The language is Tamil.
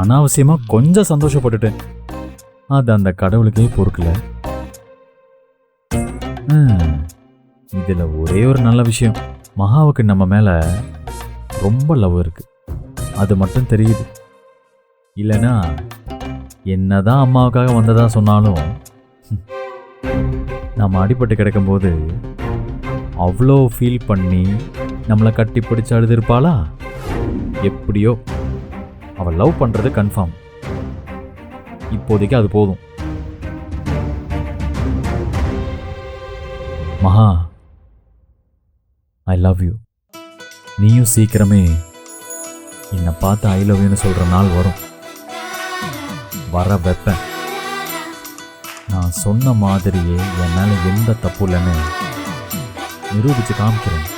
அனாவசியமா கொஞ்சம் சந்தோஷப்பட்டுட்டேன். அது அந்த கடவுளுக்கே பொறுக்கல. இதில் இதுல ஒரே ஒரு நல்ல விஷயம். மகாவுக்கு நம்ம மேல ரொம்ப லவ் இருக்கு. அது மட்டும் தெரியுது. இல்லைன்னா என்னதான் அம்மாவுக்காக வந்ததா சொன்னாலும் நம்ம அடிபட்டு கிடக்கும்போது அவ்வளோ ஃபீல் பண்ணி நம்மளை கட்டி அழுது அழுதுருப்பாளா? எப்படியோ. அவள் லவ் பண்ணுறது கன்ஃபார்ம். இப்போதைக்கு அது போதும். மகா ஐ லவ் யூ நீயும் சீக்கிரமே என்னை பார்த்து ஐ லவ் யூன்னு சொல்கிற நாள் வரும். வர வைப்பேன். நான் சொன்ன மாதிரியே என்னால் எந்த தப்பு இல்லைன்னு நிரூபித்து காமிக்கிறேன்.